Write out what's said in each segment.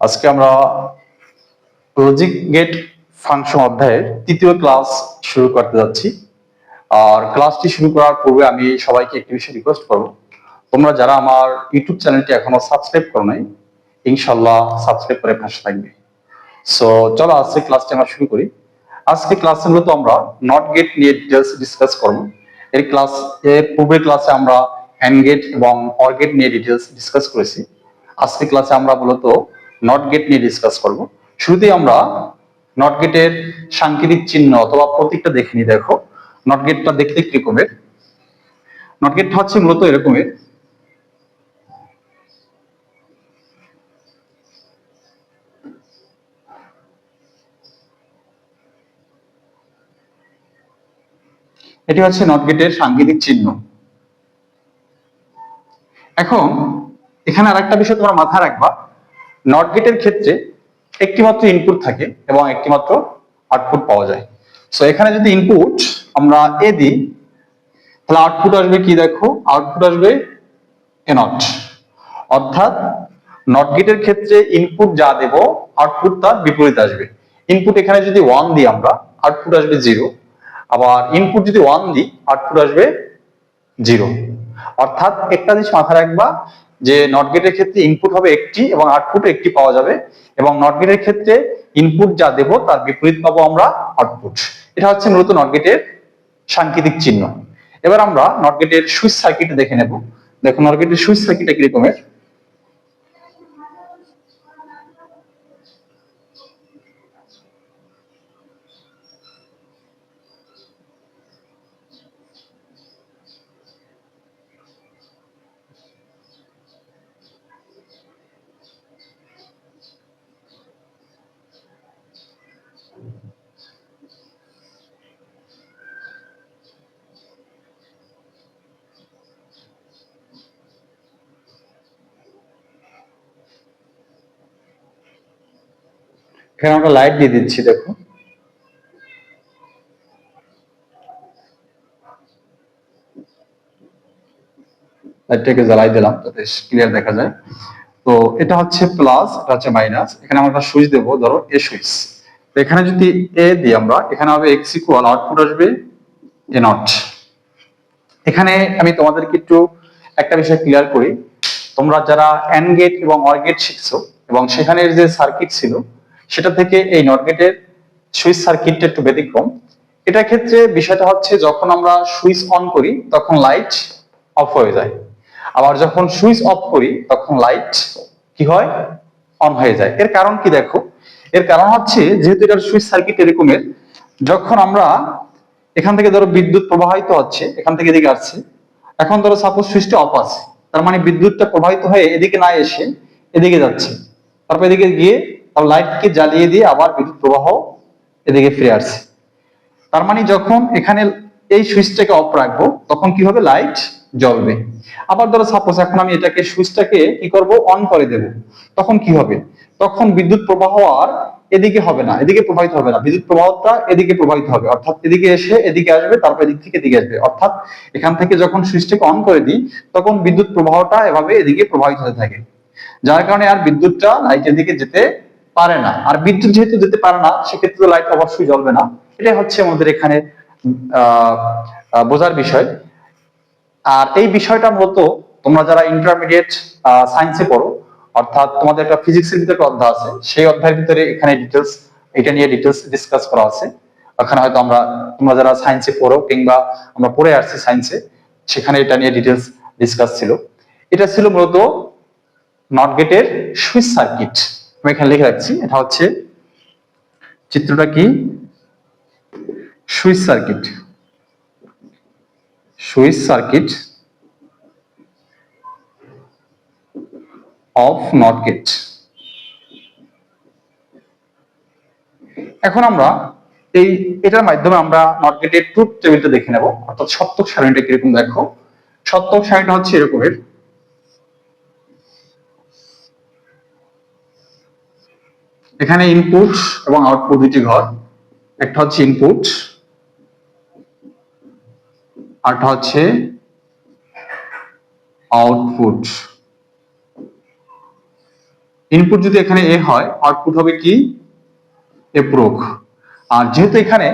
আজকে আমরা logic gate function অধ্যায়ের তৃতীয় ক্লাস শুরু করতে যাচ্ছি। আর ক্লাসটি শুরু করার পূর্বে আমি সবাইকে একটি বিষয় রিকোয়েস্ট করব। তোমরা যারা আমার ইউটিউব চ্যানেলটি এখনও সাবস্ক্রাইব করো নাই ইনশাল্লাহ সাবস্ক্রাইব করে পাশে থাকবে। সো চলো আজকে ক্লাসটি আমরা শুরু করি। আজকে ক্লাসে মূলত আমরা নট গেট নিয়ে ডিটেলস ডিসকাস করব। এর ক্লাস এর পূর্বের ক্লাসে আমরা হ্যান্ড গেট এবং অর গেট নিয়ে ডিটেলস ডিসকাস করেছি। আজকে ক্লাসে আমরা মূলত নট গেট নিয়ে ডিসকাস করব। শুরুতেই আমরা নট গেটের সাংকেতিক চিহ্ন অথবা প্রতীকটা দেখে নিই, দেখো। নট গেটটা দেখতে কিরকমের? নট গেটটা হচ্ছে মূলত এরকমের। এটি হচ্ছে নট গেটের সাংকেতিক চিহ্ন। এখন এখানে আরেকটা বিষয় তোমরা মাথায় রাখবা। নট গেটের ক্ষেত্রে একটি মাত্র ইনপুট থাকে এবং একটি মাত্র আউটপুট পাওয়া যায়। সো এখানে যদি ইনপুট আমরা এ দিই, তাহলে আউটপুট আসবে কি দেখো? আউটপুট আসবে এ নট অর্থাৎ নট গেটের ক্ষেত্রে ইনপুট যা দেব আউটপুট তার বিপরীত আসবে। ইনপুট এখানে যদি ওয়ান দিই আমরা আউটপুট আসবে জিরো আবার ইনপুট যদি ওয়ান দিই আউটপুট আসবে জিরো অর্থাৎ একটা জিনিস মাথায় রাখবা যে নট গেটের ক্ষেত্রে ইনপুট হবে একটি এবং আউটপুট একটি পাওয়া যাবে এবং নট গেটের ক্ষেত্রে ইনপুট যা দেব তার বিপরীত পাবো আমরা আউটপুট এটা হচ্ছে মূলত নট গেটের সাংকেতিক চিহ্ন। এবার আমরা নট গেটের সুইচ সার্কিট দেখে নেব। দেখো নট গেটের সুইচ সার্কিটটা কিরকমের? এখানে আমরা লাইট দিয়ে দিচ্ছি, দেখো। লাইটটাকে জ্বালাই দিলাম, যাতে ক্লিয়ার দেখা যায়। তো এটা হচ্ছে প্লাস এটা হচ্ছে মাইনাস এখানে আমরা সুইচ দেবো, ধরো এ সুইচ এখানে যদি এ দিই আমরা, এখানে হবে এক্স ইকুয়াল আউটপুট আসবে এ নট এখানে আমি তোমাদেরকে একটু একটা বিষয় ক্লিয়ার করি। তোমরা যারা এন গেট এবং অর গেট শিখছো, এবং সেখানের যে সার্কিট ছিল সেটা থেকে এই নট সুইচ সার্কিটটা একটু ব্যতিক্রম। এটার ক্ষেত্রে বিষয়টা হচ্ছে, যখন আমরা সুইচ অন করি, তখন লাইট অফ হয়ে যায়। আবার যখন সুইচ অফ করি, তখন লাইট কি হয়? অন হয়ে যায়। এর কারণ কি দেখো? এর কারণ হচ্ছে, যেহেতু এটার সুইচ সার্কিট এরকমের, যখন আমরা এখান থেকে ধরো বিদ্যুৎ প্রবাহিত হচ্ছে, এখান থেকে এদিকে আসছে, এখন ধরো সাপোজ সুইচটা অফ আছে, তার মানে বিদ্যুৎটা প্রবাহিত হয়ে এদিকে না এসে এদিকে যাচ্ছে। তারপর এদিকে গিয়ে তার লাইটকে জ্বালিয়ে দিয়ে আবার বিদ্যুৎ প্রবাহ এদিকে ফিরে আসছে। তার মানে যখন এখানে এই সুইচটাকে অফ রাখব, তখন কি হবে লাইট জ্বলবে? আবার ধরো সাপোজ এখন আমি এটাকে সুইচটাকে কি করব? অন করে দেব। তখন কি হবে? তখন বিদ্যুৎ প্রবাহ আর এদিকে হবে না, এদিকে প্রবাহিত হবে না। বিদ্যুৎ প্রবাহটা এদিকে প্রবাহিত হবে, অর্থাৎ এদিকে এসে এদিকে আসবে, তারপর এদিক থেকে এদিকে আসবে। অর্থাৎ এখান থেকে যখন সুইচটাকে অন করে দিই, তখন বিদ্যুৎ প্রবাহটা এভাবে এদিকে প্রবাহিত হতে থাকে। যার কারণে আর বিদ্যুৎটা লাইটের দিকে যেতে পারে না। আর বিদ্যুৎ যেহেতু যেতে পারে না, সেক্ষেত্রে লাইট অবশ্যই জ্বলবে না। এটাই হচ্ছে আমাদের এখানে বোঝার বিষয়। আর এই বিষয়টা মূলত তোমরা যারা ইন্টারমিডিয়েট সায়েন্সে পড়ো, অর্থাৎ তোমাদের একটা ফিজিক্সের ভিতরে একটা অধ্যায় আছে, সেই অধ্যায়ের ভিতরে এখানে ডিটেলস এটা নিয়ে ডিটেলস ডিসকাস করা আছে। ওখানে হয়তো আমরা, তোমরা যারা সায়েন্সে পড়ো, কিংবা আমরা পড়ে আসছি সায়েন্সে সেখানে এটা নিয়ে ডিটেলস ডিসকাস ছিল। এটা ছিল মূলত নট গেটের সুইচ সার্কিট। আমি এখানে লিখে রাখছি, এটা হচ্ছে চিত্রটা কি? Switch circuit. Switch circuit of not gate. এখন আমরা এই, এটার মাধ্যমে আমরা নট গেটের ট্রুথ টেবিলটা দেখে নেব। অর্থাৎ সত্যক সারণীটা কীরকম দেখো? সত্যক সারণীটা হচ্ছে এরকমের। এখানে ইনপুট এবং আউটপুট দুটি ঘর। একটা হচ্ছে ইনপুট আরটা হচ্ছে আউটপুট ইনপুট যদি এখানে এ হয় আউটপুট হবে কি? এ প্রোগ আর যেহেতু এখানে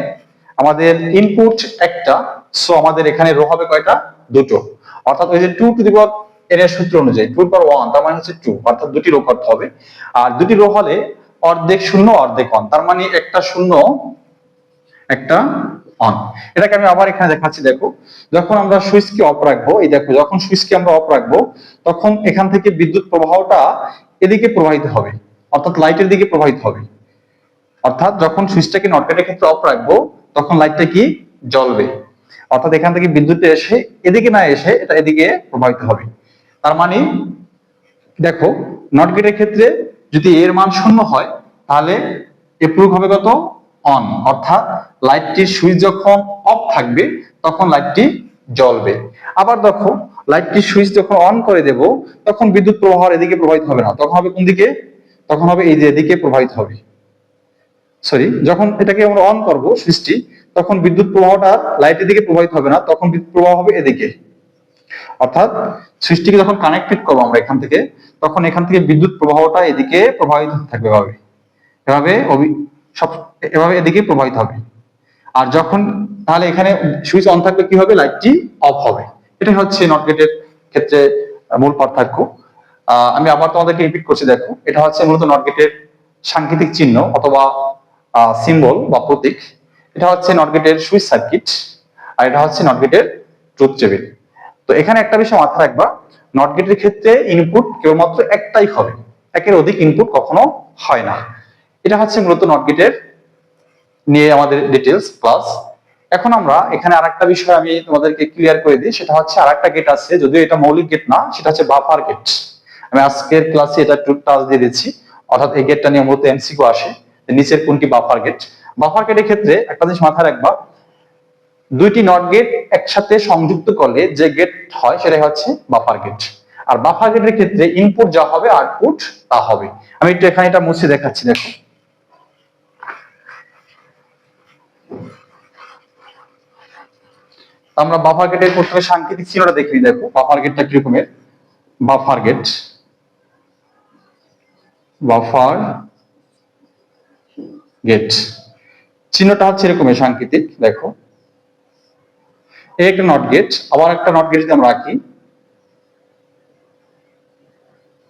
আমাদের ইনপুট একটা সো আমাদের এখানে রো হবে কয়টা? দুটো। অর্থাৎ ওই যে টু টু দি পাওয়ার এর সূত্র অনুযায়ী টু পাওয়ার ওয়ান তার মানে হচ্ছে টু অর্থাৎ দুটি রো করতে হবে। আর দুটি রো হলে অর্ধেক শূন্য, অর্ধেক অন তার মানে একটা শূন্য, একটা অন এটাকে আমি আবার এখানে দেখাচ্ছি, দেখো। যখন আমরা সুইচকে অফ রাখব, এই দেখো, যখন সুইচকে আমরা অফ রাখব, তখন এখান থেকে বিদ্যুৎ প্রবাহটা এদিকে প্রবাহিত হবে, অর্থাৎ লাইটের দিকে প্রবাহিত হবে। অর্থাৎ যখন সুইচটাকে নটকাটের ক্ষেত্রে অফ রাখব, তখন লাইটটা কি? জ্বলবে। অর্থাৎ এখান থেকে বিদ্যুৎ এসে এদিকে না এসে এটা এদিকে প্রবাহিত হবে। তার মানে দেখো নট গেটের ক্ষেত্রে যদি এর মান শূন্য হয়, তাহলে এপ্রুভ হবে কত? অন অর্থাৎ লাইটটির সুইচ যখন অফ থাকবে, তখন লাইটটি জ্বলবে। আবার দেখো লাইটটির সুইচ যখন অন করে দেব, তখন বিদ্যুৎ প্রবাহ এদিকে প্রবাহিত হবে না। তখন হবে কোন দিকে? তখন হবে এই যে এদিকে প্রবাহিত হবে। সরি যখন এটাকে আমরা অন করব, সুইচটি, তখন বিদ্যুৎ প্রবাহটা লাইটের দিকে প্রবাহিত হবে না, তখন বিদ্যুৎ প্রবাহ হবে এদিকে। অর্থাৎ সুইচটিকে যখন কানেক্টেড করব আমরা এখান থেকে, তখন এখান থেকে বিদ্যুৎ প্রবাহটা এদিকে প্রবাহিত থাকবে এভাবে। এভাবে সব এভাবে এদিকে প্রবাহিত হবে। আর যখন তাহলে এখানে সুইচ অন থাকবে কি হবে লাইটটি অফ হবে। এটাই হচ্ছে নট গেটের ক্ষেত্রে মূল পার্থক্য। আমি আবার তোমাদেরকে রিপিট করছি, দেখো। এটা হচ্ছে মূলত নট গেটের সাংকেতিক চিহ্ন অথবা সিম্বল বা প্রতীক। এটা হচ্ছে নট গেটের সুইচ সার্কিট আর এটা হচ্ছে নট গেটের ট্রুথ টেবিল তো এখানে একটা বিষয় মাথায় রাখবা নট গেটের ক্ষেত্রে ইনপুট কেবলমাত্র একটাই হবে। একের অধিক ইনপুট কখনো হয় না। এটা হচ্ছে মূলত নট গেটের নিয়ে আমাদের ডিটেলস প্লাস এখন আমরা এখানে আরেকটা বিষয় আমি তোমাদেরকে ক্লিয়ার করে দিই, সেটা হচ্ছে আর একটা গেট আছে, যদিও এটা মৌলিক গেট না, সেটা হচ্ছে বাফার গেট আমি আজকের ক্লাসে এটা একটু টাচ দিয়ে দিচ্ছি। অর্থাৎ এই গেটটা নিয়ে মূলত এমসিকিউ আসে, নিচের কোনটি বাফার গেট বাফার গেটের ক্ষেত্রে একটা জিনিস মাথায় রাখবা দুইটি নট গেট একসাথে সংযুক্ত করলে যে গেট হয় সেটাই হচ্ছে বাফার গেট আর বাফার গেটের ক্ষেত্রে ইনপুট যা হবে আউটপুট তা হবে। আমি একটু এখানে এটা মুছে দেখাচ্ছি, দেখো। আমরা বাফার গেটের প্রথমে সাংকেতিক চিহ্নটা দেখি দেখো। বাফার গেটটা কিরকমের বাফার গেট বাফার গেট চিহ্নটা হচ্ছে এরকমের সাংকেতিক, দেখো। এই একটা নট গেট আবার একটা নট গেট যদি আমরা রাখি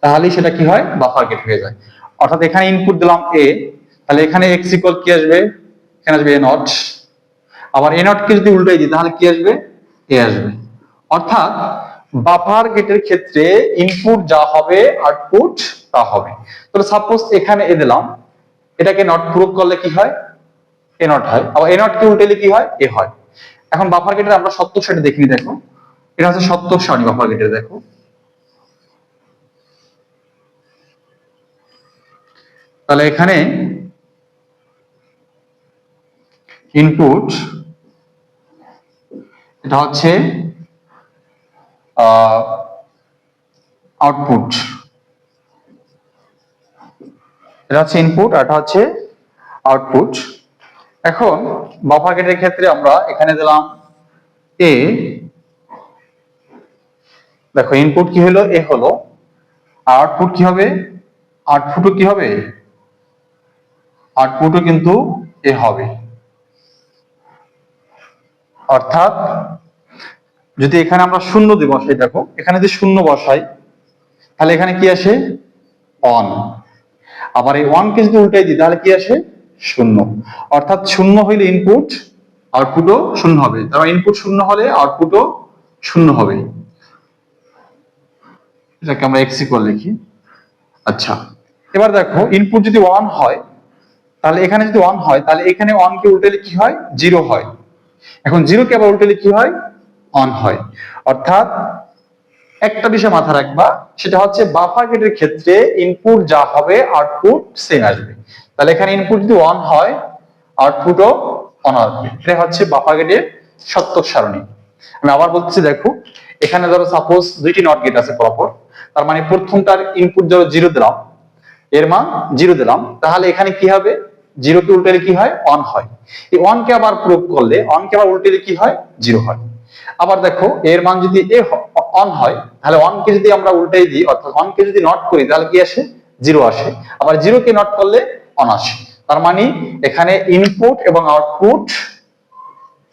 তাহলে সেটা কি হয়? বাফার গেট হয়ে যায়। অর্থাৎ এখানে ইনপুট দিলাম এ তাহলে এখানে এক্স ইকুয়াল কি আসবে? এখানে আসবে এ নট আবার এ নট কে যদি উল্টাই দিই, তাহলে কি আসবে? এ আসবে। অর্থাৎ বাফার গেটের ক্ষেত্রে ইনপুট যা হবে আউটপুট তা হবে। তাহলে সাপোজ এখানে এ দিলাম, এটাকে নট প্রয়োগ করলে কি হয়? এ নট হয়। আবার এ নট কে উল্টাইলে কি হয়? এ হয়। এখন বাফার গেটের আমরা সত্য সারি দেখিনি, দেখো। এটা হচ্ছে সত্য সারি বাফার গেটের দেখো। তাহলে এখানে ইনপুট এটা হচ্ছে আউটপুট এটা হচ্ছে ইনপুট আর এটা হচ্ছে আউটপুট এখন বাফার গেটের ক্ষেত্রে আমরা এখানে দিলাম এ দেখো ইনপুট কি হলো? এ হলো। আউটপুট কি হবে? আউটপুটও কি হবে? আউটপুটও কিন্তু এ হবে। অর্থাৎ, যদি এখানে আমরা শূন্য দিয়ে বসাই দেখো, এখানে যদি শূন্য বসাই, তাহলে এখানে কি আসে? অন আবার এই ওয়ান কে যদি উল্টাই দিই, তাহলে কি আসে? শূন্য। অর্থাৎ শূন্য হইলে ইনপুট আউটপুটও শূন্য হবে। তার ইনপুট শূন্য হলে আউটপুটও শূন্য হবে। এটাকে আমরা এক্স ইকুয়াল লিখি। আচ্ছা এবার দেখো ইনপুট যদি ওয়ান হয়, তাহলে এখানে যদি ওয়ান হয়, তাহলে এখানে ওয়ান কে উল্টালে কি হয়? জিরো হয়। এখন জিরো কে আবার উল্টালে কি হয়? অন হয়। অর্থাৎ একটা বিষয় মাথা রাখবা, সেটা হচ্ছে বাফার গেটের ক্ষেত্রে ইনপুট যা হবে আউটপুট সেম আসবে। তাহলে এখানে ইনপুট যদি অন হয় আউটপুটও অন আসবে এটা হচ্ছে বাফার গেটের সত্য সারণী। আমি আবার বলতেছি, দেখো, এখানে ধরো সাপোজ দুইটি নট গেট আছে পরপর তার মানে প্রথমটার ইনপুট ধরো জিরো দিলাম, এর মান জিরো দিলাম। তাহলে এখানে কি হবে? জিরো কে উল্টালে কি হয়? অন হয়। এই অন কে আবার প্রয়োগ করলে অন কে আবার উল্টালে কি হয়? জিরো হয়। আবার দেখো, এর মান যদি এ অন হয়, তাহলে অন কে যদি আমরা উল্টাই দিই, অর্থাৎ অন কে যদি নট করি, তাহলে কি আসে? জিরো আসে। আবার জিরো কে নট করলে অন আসে তার মানে এখানে ইনপুট এবং আউটপুট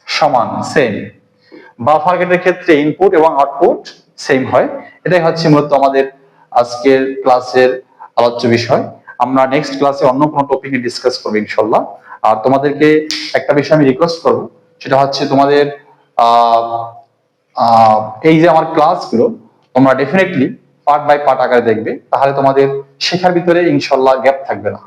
সমান সেম বাফার গেটের ক্ষেত্রে ইনপুট এবং আউটপুট সেম হয়। এটাই হচ্ছে মূলত আমাদের আজকের ক্লাসের আলোচ্য বিষয়। আমরা নেক্সট ক্লাসে অন্য কোনো টপিক নিয়ে ডিসকাস করব ইনশাল্লাহ। আর তোমাদেরকে একটা বিষয় আমি রিকোয়েস্ট করব, সেটা হচ্ছে তোমাদের এই যে আমার ক্লাসগুলো তোমরা ডেফিনেটলি পার্ট বাই পার্ট আকারে দেখবে, তাহলে তোমাদের শেখার ভিতরে ইনশাল্লাহ গ্যাপ থাকবে না।